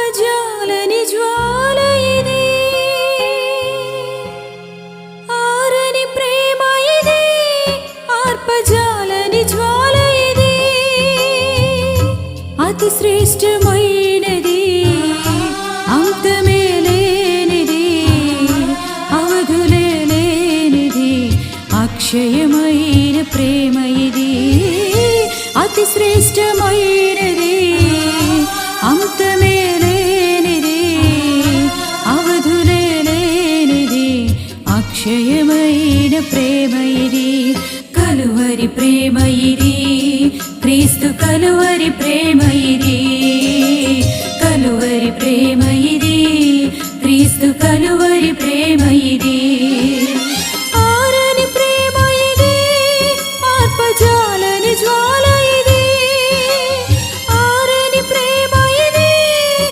ఆర్పజాలని జ్వాల ఇది ఆరని ప్రేమ ఇది ఆర్పజాలని జ్వాల ఇది అతి శ్రేష్టమైనది అంతమే లేనిది అవధులే లేనిది అక్షయమైన ప్రేమ ఇది. అతి శ్రేష్టమైనది నిశ్చయమైన ప్రేమ ఇది. కలువరి ప్రేమ ఇది. క్రీస్తు కలువరి ప్రేమ ఇది. కలువరి ప్రేమ క్రీస్తు కలువరి ప్రేమ